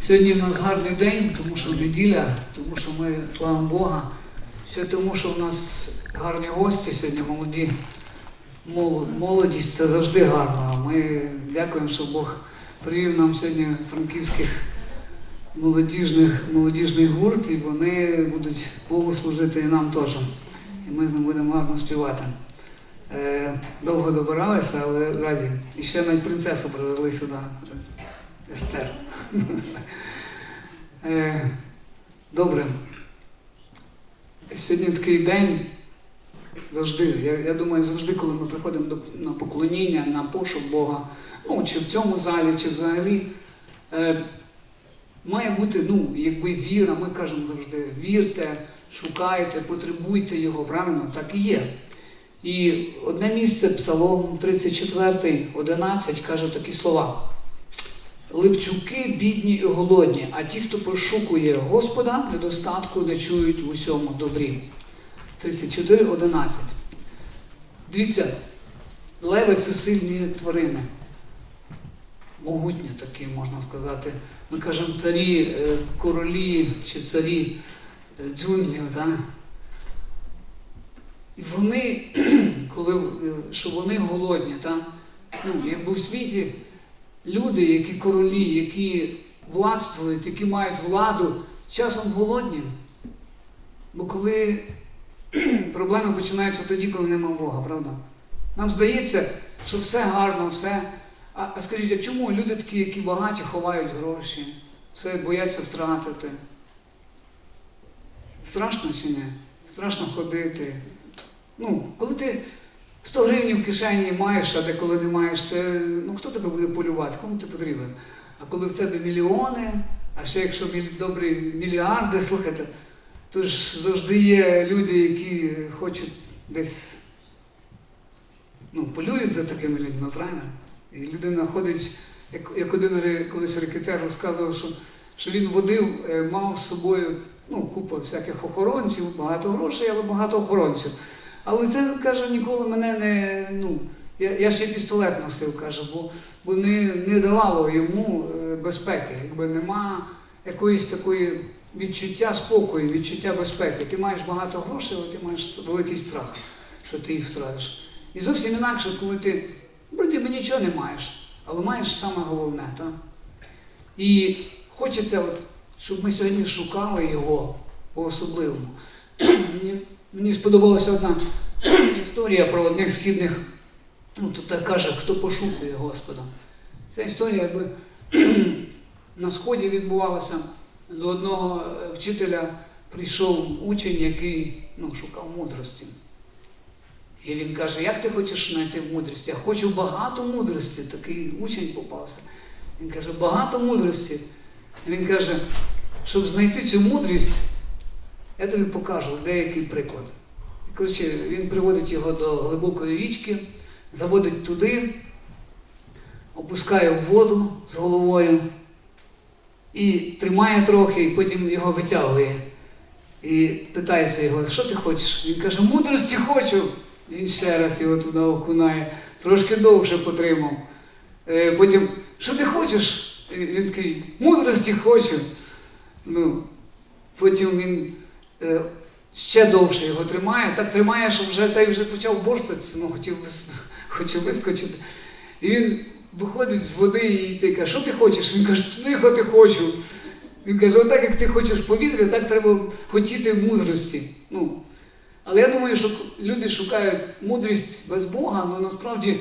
Сьогодні в нас гарний день, тому що неділя, тому що ми славимо Бога. Ще тому, що в нас гарні гості сьогодні, молоді. Молодість це завжди гарно. Ми дякуємо, що Бог привів нам сьогодні франківських молодіжних, молодіжний гурт, і вони будуть Богу служити і нам теж. І ми з ним будемо гарно співати. Е, довго добиралися, але раді. І ще навіть принцесу привезли сюди. Естер. Е, Добре. Сьогодні такий день завжди. Я, я думаю, завжди, коли ми приходимо до, на поклоніння, на пошук Бога, ну, чи в цьому залі, чи взагалі, е, має бути, ну, якби віра, ми кажемо завжди, вірте, шукайте, потребуйте його, правильно? Так і є. І одне місце, Псалом 34, 11, каже такі слова. Ливчуки бідні і голодні, а ті, хто пошукує Господа, недостатку не чують в усьому добрі. 34, 11. Дивіться, леви це сильні тварини. Могутні такі, можна сказати. Ми кажемо царі, е, королі чи царі е, джунглів. Так? І вони, коли, е, що вони голодні, так? ну, якби в світі люди, які королі, які владствують, які мають владу, часом голодні. Бо коли проблеми починаються тоді, коли нема Бога, правда? Нам здається, що все гарно, все. А, а скажіть, а чому люди такі, які багаті, ховають гроші, все бояться втратити? Страшно чи ні? Страшно ходити. Ну, коли ти 100 гривень в кишені маєш, а деколи не маєш, це, ну хто тебе буде полювати? Кому ти потрібен? А коли в тебе мільйони, а ще якщо добрі мільярди, слухайте, то ж завжди є люди, які хочуть десь ну, полюють за такими людьми, правильно? І людина ходить, як, як один колись рекетер розказував, що, що він водив, е, мав з собою ну, купу всяких охоронців, багато грошей, але багато охоронців. Але це, каже, ніколи мене не. Ну, я, я ще пістолет носив, каже, бо, бо не, не давало йому е, безпеки. Якби нема якоїсь такої відчуття спокою, відчуття безпеки. Ти маєш багато грошей, але ти маєш великий страх, що ти їх втратиш. І зовсім інакше, коли ти вроді би нічого не маєш, але маєш саме головне. Так? І хочеться, щоб ми сьогодні шукали його по-особливому. Мені, сподобалася одна історія про одних східних, ну тут так каже, хто пошукує Господа. Ця історія якби на сході відбувалася. До одного е, вчителя прийшов учень, який ну, шукав мудрості. І він каже, як ти хочеш знайти мудрість? Я хочу багато мудрості. Такий учень попався. Він каже, багато мудрості. Він каже, щоб знайти цю мудрість, я тобі покажу деякий приклад. Коротше, він приводить його до глибокої річки, заводить туди, опускає в воду з головою і тримає трохи, і потім його витягує. І питається його, що ти хочеш? Він каже, мудрості хочу. Він ще раз його туди окунає, трошки довше потримав. Е, Потім, що ти хочеш? Він такий, мудрості хочу. Ну, потім він ще довше його тримає, так тримає, що вже той вже почав борстатися, ну, хотів, хотів вискочити. І він виходить з води і каже, що ти хочеш? Він каже, дихати хочу. Він каже, отак як ти хочеш повітря, так треба хотіти мудрості. Ну, але я думаю, що люди шукають мудрість без Бога, але насправді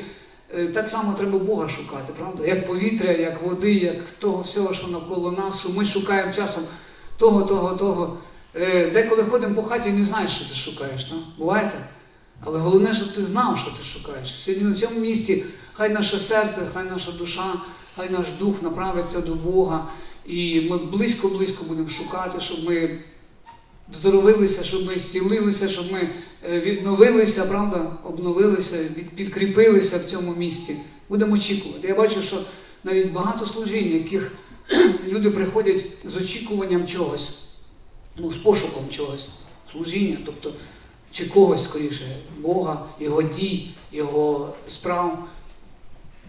е, так само треба Бога шукати, правда? Як повітря, як води, як того всього, що навколо нас, що ми шукаємо часом того, того, того. Е, Деколи ходимо по хаті і не знаєш, що ти шукаєш. Так? Буває так? Але головне, щоб ти знав, що ти шукаєш. Сьогодні на цьому місці хай наше серце, хай наша душа, хай наш дух направиться до Бога. І ми близько-близько будемо шукати, щоб ми здоровилися, щоб ми зцілилися, щоб ми е, відновилися, правда, обновилися, підкріпилися в цьому місці. Будемо очікувати. Я бачу, що навіть багато служінь, яких люди приходять з очікуванням чогось, ну, з пошуком чогось, служіння, тобто чи когось скоріше, Бога, Його дій, Його справ.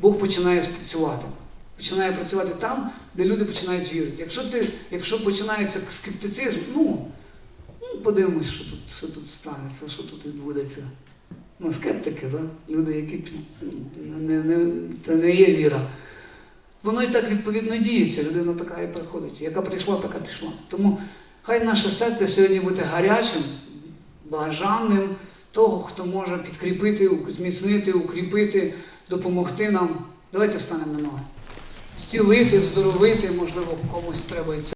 Бог починає спрацювати. починає працювати там, де люди починають вірити. Якщо ти, якщо починається скептицизм, ну, ну подивимось, що тут, що тут станеться, що тут відбудеться. Ну, скептики, да? люди, які пі- не, не, це не є віра. Воно і так відповідно діється. Людина така і приходить. Яка прийшла, така пішла. Тому хай наше серце сьогодні буде гарячим, бажаним того, хто може підкріпити, зміцнити, укріпити, допомогти нам. Давайте встанемо на ноги. Зцілити, здоровити, можливо, комусь треба і це.